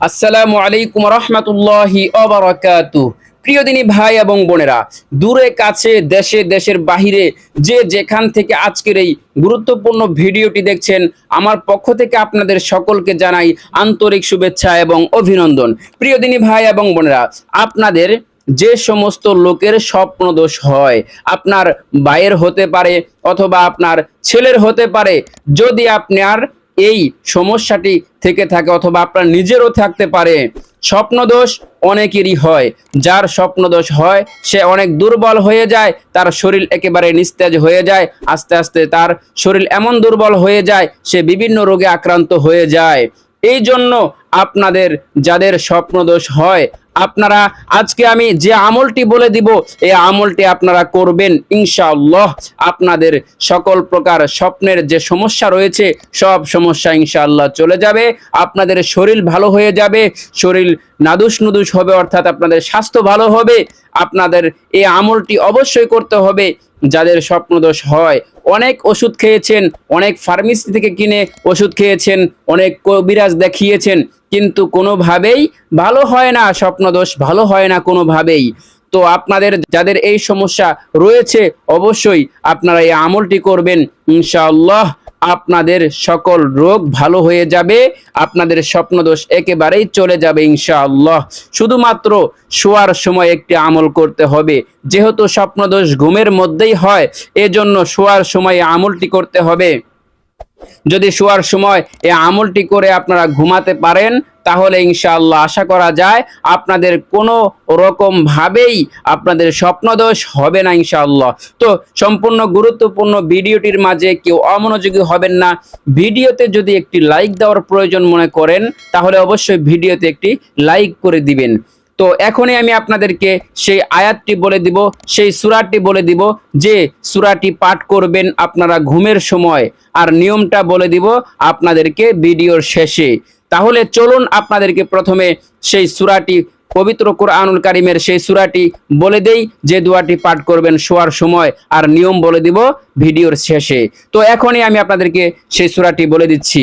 আসসালামু আলাইকুম রহমতুল্লাহি অবরাকাতু। প্রিয় দিনী ভাই এবং বোনেরা, দূরে কাছে, দেশে, দেশের বাহিরে যে যেখান থেকে আজকের এই গুরুত্বপূর্ণ ভিডিওটি দেখছেন, আমার পক্ষ থেকে আপনাদের সকলকে জানাই আন্তরিক শুভেচ্ছা এবং অভিনন্দন। প্রিয় দিনী ভাই এবং বোনেরা, আপনাদের যে সমস্ত লোকের স্বপ্নদোষ হয়, আপনার ভাইয়ের হতে পারে অথবা আপনার ছেলের হতে পারে, যদি আপনার এই সমস্যাটি থেকে থাকে অথবা আপনার নিজেরও থাকতে পারে। স্বপ্নদোষ অনেকেরই হয়। যার স্বপ্নদোষ হয়, সে অনেক দুর্বল হয়ে যায়, তার শরীর একেবারে নিস্তেজ হয়ে যায়, আস্তে আস্তে তার শরীর এমন দুর্বল হয়ে যায়, সে বিভিন্ন রোগে আক্রান্ত হয়ে যায়। এই জন্য আপনাদের যাদের স্বপ্নদোষ হয়, আপনারা আজকে আমি যে আমলটি বলে দিব, এই আমলটি আপনারা করবেন ইনশাআল্লাহ। আপনাদের সকল প্রকার স্বপ্নের যে সমস্যা রয়েছে, সব সমস্যা ইনশাআল্লাহ চলে যাবে। আপনাদের শরীর ভালো হয়ে যাবে, শরীর নাদুস নুদুস হবে, অর্থাৎ আপনাদের স্বাস্থ্য ভালো হবে। আপনাদের এই আমলটি অবশ্যই করতে হবে। যাদের স্বপ্নদোষ হয়, অনেক ওষুধ খেয়েছেন, অনেক ফার্মেসি থেকে কিনে ওষুধ খেয়েছেন, অনেক কবিরাজ দেখিয়েছেন কিন্তু কোনোভাবেই ভালো হয় না, স্বপ্নদোষ ভালো হয় না কোনোভাবেই। তো আপনাদের যাদের এই সমস্যা রয়েছে, অবশ্যই আপনারা এই আমলটি করবেন, ইনশাআল্লাহ। আপনাদের সকল রোগ ভালো হয়ে যাবে, আপনাদের স্বপ্নদোষ একেবারেই চলে যাবে, ইনশাআল্লাহ। শুধুমাত্র শোয়ার সময় একটি আমল করতে হবে। যেহেতু স্বপ্নদোষ ঘুমের মধ্যেই হয়, এজন্য শোয়ার সময় আমলটি করতে হবে। যদি শোয়ার সময় এই আমলটি করে আপনারা ঘুমাতে পারেন, তাহলে ইনশাআল্লাহ আশা করা যায় আপনাদের কোনো রকম ভাবেই আপনাদের স্বপ্নদোষ হবে না ইনশাআল্লাহ। তো সম্পূর্ণ গুরুত্বপূর্ণ ভিডিওটির মাঝে কেউ অমনোযোগী হবেন না। ভিডিওতে যদি একটি লাইক দেওয়ার প্রয়োজন মনে করেন, তাহলে অবশ্যই ভিডিওতে একটি লাইক করে দিবেন। তো এখনই আমি আপনাদেরকে সেই আয়াতটি বলে দিব, সেই সুরাটি বলে দিব যে সুরাটি পাঠ করবেন আপনারা ঘুমের সময়। আর নিয়মটা বলে দিব আপনাদেরকে ভিডিওর শেষে। তাহলে চলুন আপনাদেরকে প্রথমে সেই সুরাটি, পবিত্র কোরআনুল কারিমের সেই সুরাটি বলে দেই, যে দোয়াটি পাঠ করবেন শোয়ার সময়। আর নিয়ম বলে দিব ভিডিওর শেষে। তো এখনই আমি আপনাদেরকে সেই সুরাটি বলে দিচ্ছি।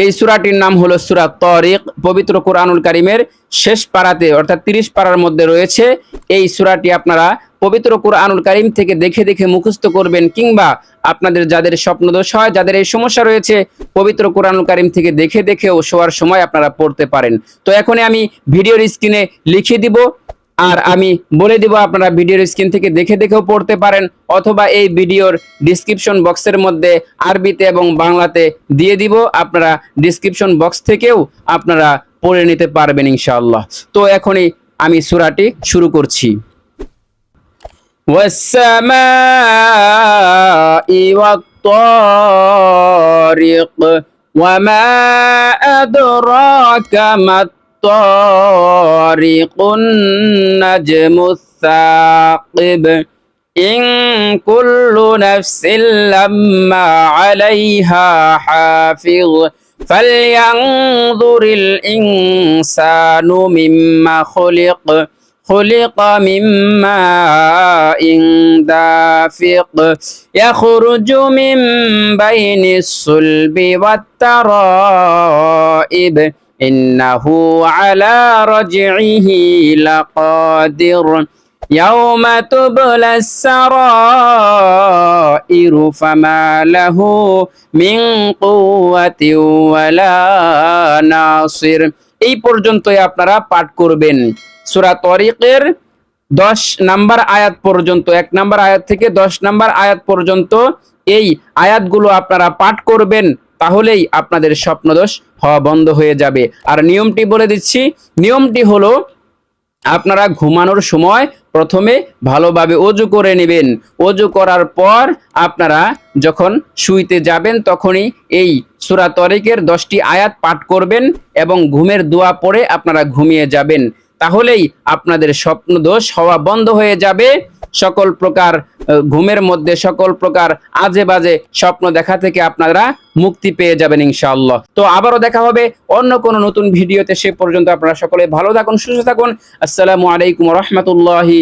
এই সূরাটির নাম হলো সুরা তরিক পবিত্র কোরআনুল কারিমের শেষ পারাতে, অর্থাৎ তিরিশ পারার মধ্যে রয়েছে এই সূরাটি আপনারা পবিত্র কোরআনুল কারিম থেকে দেখে দেখে মুখস্থ করবেন কিংবা আপনাদের যাদের স্বপ্নদোষ হয়, যাদের এই সমস্যা রয়েছে, পবিত্র কোরআনুল কারিম থেকে দেখে দেখেও শোয়ার সময় আপনারা পড়তে পারেন। তো এখনই আমি ভিডিওর স্ক্রিনে লিখে দিব। আর আমি বলে দিব আপনারা ভিডিওর স্ক্রিন থেকে দেখে দেখেও পড়তে পারেন অথবা এই ভিডিওর ডিসক্রিপশন বক্সের মধ্যে আরবিতে এবং বাংলাতে দিয়ে দিব আপনারা ডিসক্রিপশন বক্স থেকেও আপনারা পড়ে নিতে পারবেন ইনশাআল্লাহ তো এখনই আমি সূরাটি শুরু করছি والسماء والطارق وما أدراك ما الطارق النجم الثاقب إن كل نفس لما عليها حافظ فلينظر الإنسان مما خلق خلق من ماء دافق يخرج من بين الصلب والترائب إنه على رجعه لقادر يوم تبلى السرائر فما له من قوة ولا ناصر এই পর্যন্তই আপনারা পাঠ করবেন সূরা তরিকের দশ নাম্বার আয়াত পর্যন্ত এক নাম্বার আয়াত থেকে দশ নাম্বার আয়াত পর্যন্ত এই আয়াতগুলো আপনারা পাঠ করবেন তাহলেই আপনাদের স্বপ্নদোষ হওয়া বন্ধ হয়ে যাবে। আর নিয়মটি বলে দিচ্ছি, নিয়মটি হলো আপনারা ঘুমানোর সময় প্রথমে ভালোভাবে অজু করে নেবেন। অজু করার পর আপনারা যখন শুইতে যাবেন তখনই এই সুরা তরিকের দশটি আয়াত পাঠ করবেন এবং ঘুমের দোয়া পড়ে আপনারা ঘুমিয়ে যাবেন। তাহলেই আপনাদের স্বপ্নদোষ হওয়া বন্ধ হয়ে যাবে। সকল প্রকার ঘুমের মধ্যে সকল প্রকার আজে বাজে স্বপ্ন দেখা থেকে আপনারা মুক্তি পেয়ে যাবেন ইনশাআল্লাহ। তো আবারও দেখা হবে অন্য কোনো নতুন ভিডিওতে, সে পর্যন্ত আপনারা সকলে ভালো থাকুন, সুস্থ থাকুন। আসসালামু আলাইকুম রহমতুল্লাহি